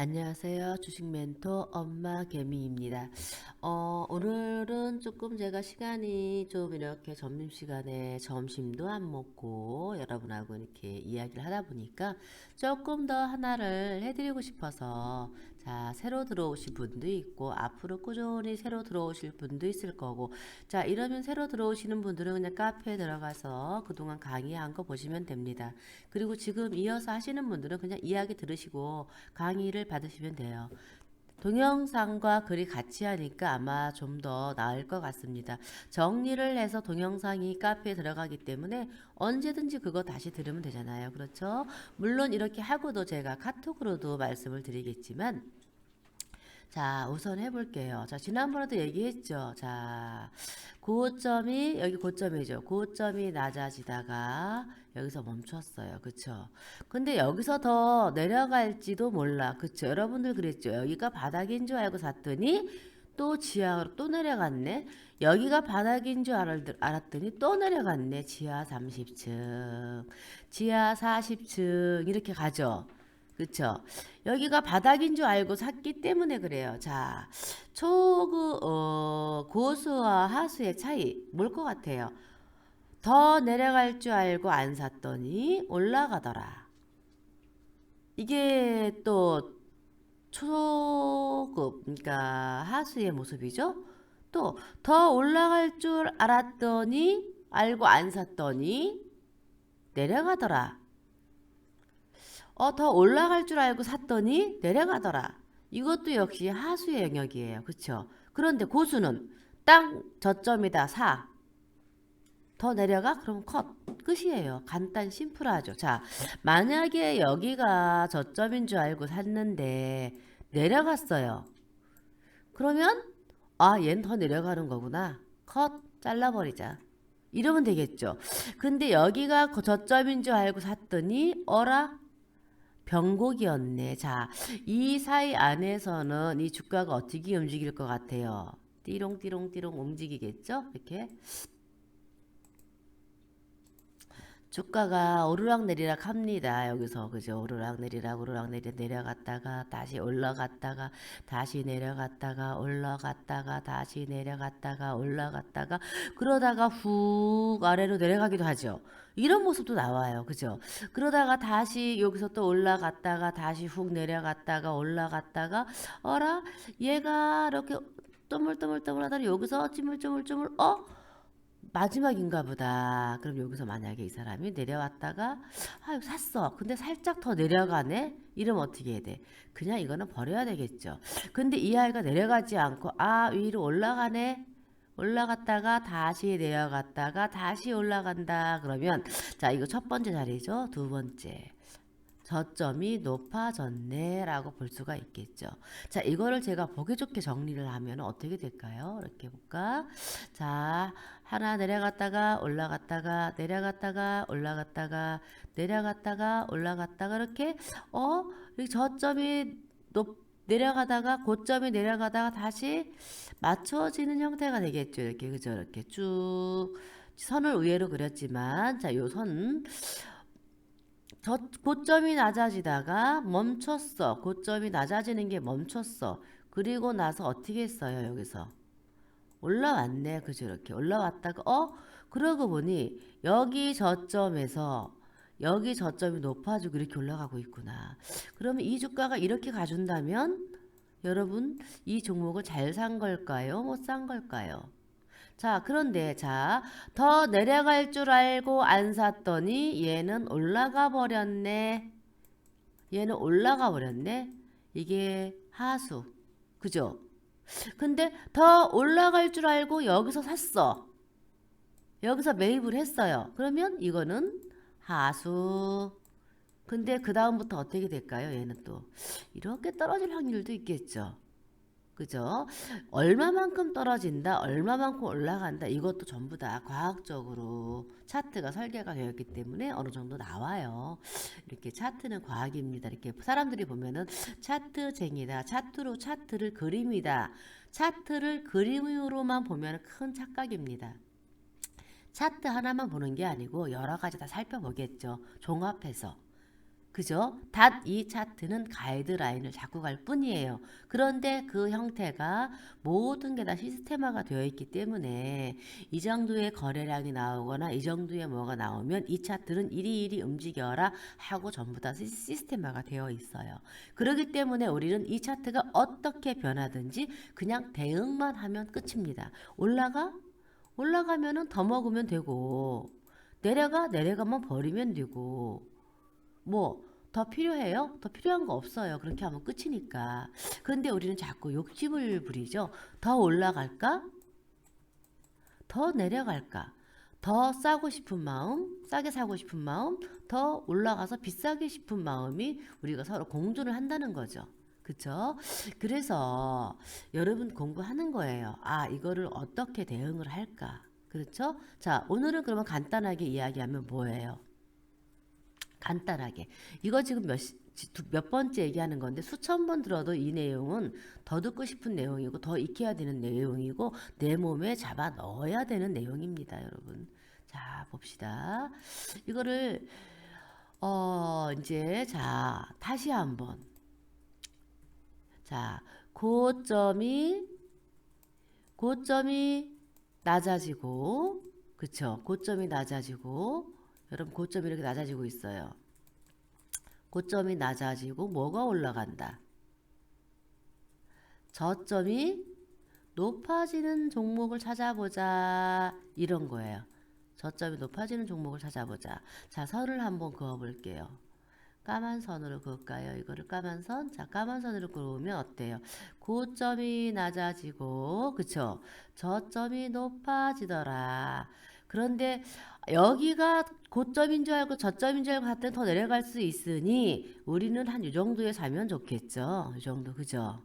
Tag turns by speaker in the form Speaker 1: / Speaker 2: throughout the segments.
Speaker 1: 안녕하세요. 주식 멘토 엄마 개미입니다. 어, 오늘은 조금 제가 시간이 좀 이렇게 점심시간에 점심도 안 먹고 여러분하고 이렇게 이야기를 하다 보니까 조금 더 하나를 해드리고 싶어서 자, 새로 들어오신 분도 있고 앞으로 꾸준히 새로 들어오실 분도 있을 거고 자, 이러면 새로 들어오시는 분들은 그냥 카페에 들어가서 그동안 강의한 거 보시면 됩니다. 그리고 지금 이어서 하시는 분들은 그냥 이야기 들으시고 강의를 받으시면 돼요. 동영상과 글이 같이 하니까 아마 좀 더 나을 것 같습니다. 정리를 해서 동영상이 카페에 들어가기 때문에 언제든지 그거 다시 들으면 되잖아요. 그렇죠? 물론 이렇게 하고도 제가 카톡으로도 말씀을 드리겠지만 자, 우선 해볼게요. 자, 지난번에도 얘기했죠. 자, 고점이, 여기 고점이죠. 고점이 낮아지다가 여기서 멈췄어요. 그쵸? 근데 여기서 더 내려갈지도 몰라. 그쵸? 여러분들 그랬죠. 여기가 바닥인 줄 알고 샀더니 또 지하로 또 내려갔네. 여기가 바닥인 줄 알았- 알았더니 또 내려갔네. 지하 30층, 지하 40층 이렇게 가죠. 그쵸? 여기가 바닥인 줄 알고 샀기 때문에 그래요. 자, 초그 어, 고수와 하수의 차이 뭘 것 같아요? 더 내려갈 줄 알고 안 샀더니 올라가더라. 이게 또 초급, 그러니까 하수의 모습이죠. 또 더 올라갈 줄 알았더니 알고 안 샀더니 내려가더라. 어, 더 올라갈 줄 알고 샀더니 내려가더라. 이것도 역시 하수의 영역이에요. 그쵸? 그런데 고수는 땅 저점이다. 사. 더 내려가? 그럼 컷. 끝이에요. 간단 심플하죠. 자, 만약에 여기가 저점인 줄 알고 샀는데 내려갔어요. 그러면 아, 얘는 더 내려가는 거구나. 컷. 잘라버리자. 이러면 되겠죠. 근데 여기가 그 저점인 줄 알고 샀더니 어라? 병곡이었네. 자, 이 사이 안에서는 이 주가가 어떻게 움직일 것 같아요? 띠롱띠롱띠롱 움직이겠죠? 이렇게. 주가가 오르락 내리락 합니다. 여기서 그죠? 오르락 내리락 오르락 내리락 내려갔다가 다시 올라갔다가 다시 내려갔다가 올라갔다가 다시 내려갔다가 올라갔다가 그러다가 훅 아래로 내려가기도 하죠. 이런 모습도 나와요. 그죠? 그러다가 다시 여기서 또 올라갔다가 다시 훅 내려갔다가 올라갔다가 어라 얘가 이렇게 떠물떠물떠물 하다가 여기서 찌물찌물찌물 어? 마지막인가 보다. 그럼 여기서 만약에 이 사람이 내려왔다가 아 이거 샀어. 근데 살짝 더 내려가네. 이러면 어떻게 해야 돼? 그냥 이거는 버려야 되겠죠. 근데 이 아이가 내려가지 않고 아 위로 올라가네. 올라갔다가 다시 내려갔다가 다시 올라간다. 그러면 자 이거 첫 번째 자리죠. 두 번째. 저점이 높아졌네 라고 볼 수가 있겠죠. 자, 이거를 제가 보기 좋게 정리를 하면 어떻게 될까요? 이렇게 볼까? 자, 하나 내려갔다가 올라갔다가 내려갔다가 올라갔다가 내려갔다가 올라갔다가 이렇게 어, 이 저점이 높 내려가다가 고점이 내려가다가 다시 맞춰지는 형태가 되겠죠. 이렇게 그죠? 이렇게 쭉 선을 위로 그렸지만 자, 요 선 저 고점이 낮아지다가 멈췄어. 고점이 낮아지는 게 멈췄어. 그리고 나서 어떻게 했어요, 여기서? 올라왔네. 그죠? 이렇게 올라왔다가 어? 그러고 보니 여기 저점에서 여기 저점이 높아지고 이렇게 올라가고 있구나. 그러면 이 주가가 이렇게 가준다면 여러분 이 종목을 잘 산 걸까요? 못 산 걸까요? 자, 그런데 자, 더 내려갈 줄 알고 안 샀더니 얘는 올라가 버렸네. 얘는 올라가 버렸네. 이게 하수. 그죠? 근데 더 올라갈 줄 알고 여기서 샀어. 여기서 매입을 했어요. 그러면 이거는 하수. 근데 그 다음부터 어떻게 될까요? 얘는 또 이렇게 떨어질 확률도 있겠죠. 그죠? 얼마만큼 떨어진다, 얼마만큼 올라간다, 이것도 전부 다 과학적으로 차트가 설계가 되었기 때문에 어느 정도 나와요. 이렇게 차트는 과학입니다. 이렇게 사람들이 보면은 차트쟁이다, 차트로 차트를 그림이다, 차트를 그림으로만 보면 큰 착각입니다. 차트 하나만 보는 게 아니고 여러 가지 다 살펴보겠죠. 종합해서. 그죠? 단이 차트는 가이드라인을 잡고 갈 뿐이에요. 그런데 그 형태가 모든 게 다 시스템화가 되어 있기 때문에 이 정도의 거래량이 나오거나 이 정도의 뭐가 나오면 이 차트는 이리이리 움직여라 하고 전부 다 시- 시스템화가 되어 있어요. 그렇기 때문에 우리는 이 차트가 어떻게 변하든지 그냥 대응만 하면 끝입니다. 올라가? 올라가면은 더 먹으면 되고 내려가? 내려가면 버리면 되고 뭐 더 필요해요? 더 필요한 거 없어요. 그렇게 하면 끝이니까. 그런데 우리는 자꾸 욕심을 부리죠. 더 올라갈까? 더 내려갈까? 더 싸고 싶은 마음, 싸게 사고 싶은 마음, 더 올라가서 비싸게 싶은 마음이 우리가 서로 공존을 한다는 거죠. 그쵸? 그래서 여러분 공부하는 거예요. 아, 이거를 어떻게 대응을 할까? 그렇죠? 자, 오늘은 그러면 간단하게 이야기하면 뭐예요? 간단하게. 이거 지금 몇, 몇 번째 얘기하는 건데 수천 번 들어도 이 내용은 더 듣고 싶은 내용이고 더 익혀야 되는 내용이고 내 몸에 잡아 넣어야 되는 내용입니다, 여러분. 자, 봅시다. 이거를 어, 이제 자, 다시 한번. 자, 고점이 고점이 낮아지고 그쵸? 고점이 낮아지고 여러분 고점이 이렇게 낮아지고 있어요. 고점이 낮아지고 뭐가 올라간다? 저점이 높아지는 종목을 찾아보자 이런 거예요. 저점이 높아지는 종목을 찾아보자. 자, 선을 한번 그어 볼게요. 까만 선으로 그을까요? 이거를 까만 선. 자, 까만 선으로 그으면 어때요? 고점이 낮아지고, 그쵸? 저점이 높아지더라. 그런데 여기가 고점인 줄 알고 저점인 줄 알고 갔더니 더 내려갈 수 있으니 우리는 한 이 정도에 사면 좋겠죠. 이 정도, 그죠?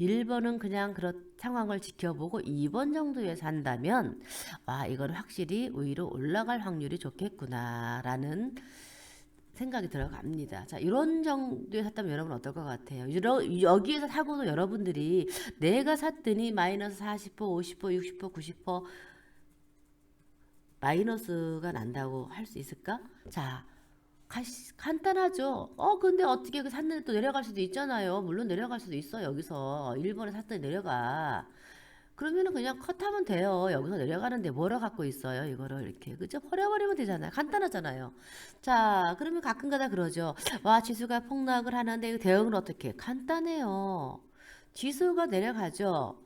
Speaker 1: 1번은 그냥 그런 상황을 지켜보고 2번 정도에 산다면 와 이거는 확실히 위로 올라갈 확률이 좋겠구나라는 생각이 들어갑니다. 자 이런 정도에 샀다면 여러분 어떨 것 같아요? 이러, 여기에서 사고도 여러분들이 내가 샀더니 마이너스 40%, 50%, 60%, 90% 마이너스가 난다고 할 수 있을까? 자 가시- 간단하죠. 어, 근데 어떻게 그 샀는데 또 내려갈 수도 있잖아요. 물론 내려갈 수도 있어. 여기서 일본에 샀더니 내려가. 그러면은 그냥 컷하면 돼요. 여기서 내려가는데 뭐라 갖고 있어요. 이거를 이렇게. 그죠? 버려버리면 되잖아요. 간단하잖아요. 자, 그러면 가끔가다 그러죠. 와, 지수가 폭락을 하는데 대응을 어떻게? 해? 간단해요. 지수가 내려가죠.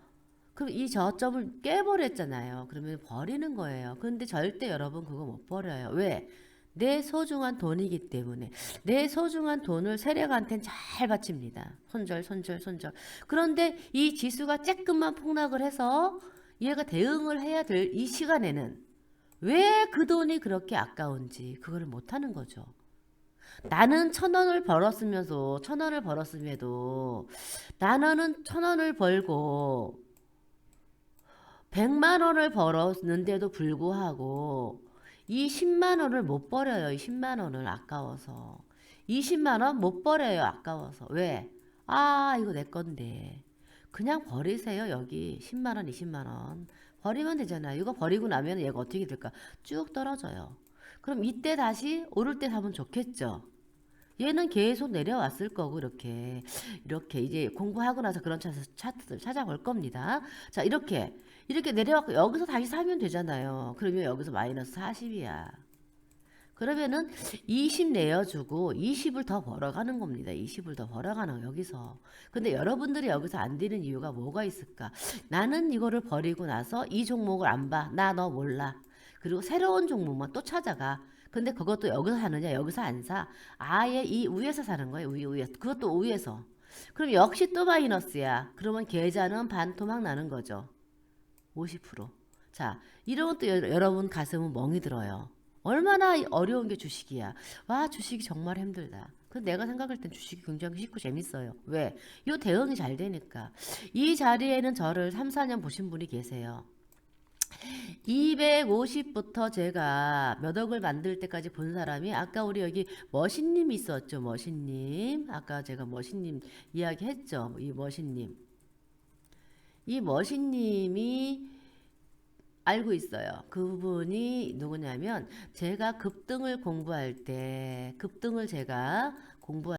Speaker 1: 그럼 이 저점을 깨버렸잖아요. 그러면 버리는 거예요. 근데 절대 여러분 그거 못 버려요. 왜? 내 소중한 돈이기 때문에 내 소중한 돈을 세력한테는 잘 바칩니다. 손절, 손절, 손절. 그런데 이 지수가 쬐끔만 폭락을 해서 얘가 대응을 해야 될 이 시간에는 왜 그 돈이 그렇게 아까운지 그거를 못하는 거죠. 나는 천 원을 벌었으면서 천 원을 벌었음에도 나는 천 원을 벌고 백만 원을 벌었는데도 불구하고 이 10만 원을 못 버려요. 이 10만 원을 아까워서. 20만 원 못 버려요. 아까워서. 왜? 아, 이거 내 건데. 그냥 버리세요. 여기 10만 원, 20만 원. 버리면 되잖아요. 이거 버리고 나면 얘가 어떻게 될까? 쭉 떨어져요. 그럼 이때 다시 오를 때 사면 좋겠죠. 얘는 계속 내려왔을 거고 이렇게 이렇게 이제 공부하고 나서 그런 차, 차트를 찾아볼 겁니다. 자 이렇게 이렇게 내려왔고 여기서 다시 사면 되잖아요. 그러면 여기서 마이너스 40이야. 그러면은 20 내어주고 20을 더 벌어가는 겁니다. 20을 더 벌어가는 거, 여기서. 근데 여러분들이 여기서 안 되는 이유가 뭐가 있을까? 나는 이거를 버리고 나서 이 종목을 안 봐. 나 너 몰라. 그리고 새로운 종목만 또 찾아가. 근데 그것도 여기서 사느냐? 여기서 안 사. 아예 이 위에서 사는 거예요. 위, 위에서. 그것도 위에서. 그럼 역시 또 마이너스야. 그러면 계좌는 반토막 나는 거죠. 50%. 자, 이런 것도 여, 여러분 가슴은 멍이 들어요. 얼마나 어려운 게 주식이야. 와, 주식이 정말 힘들다. 근데 내가 생각할 땐 주식이 굉장히 쉽고 재밌어요. 왜? 이 대응이 잘 되니까. 이 자리에는 저를 3, 4년 보신 분이 계세요. 250부터 제가 몇 억을 만들 때까지 본 사람이 아까 우리 여기 머신님 있었죠. 머신님. 아까 제가 머신님 이야기 했죠. 이 머신님. 이 머신님이 알고 있어요. 그분이 누구냐면 제가 급등을 공부할 때 급등을 제가 공부할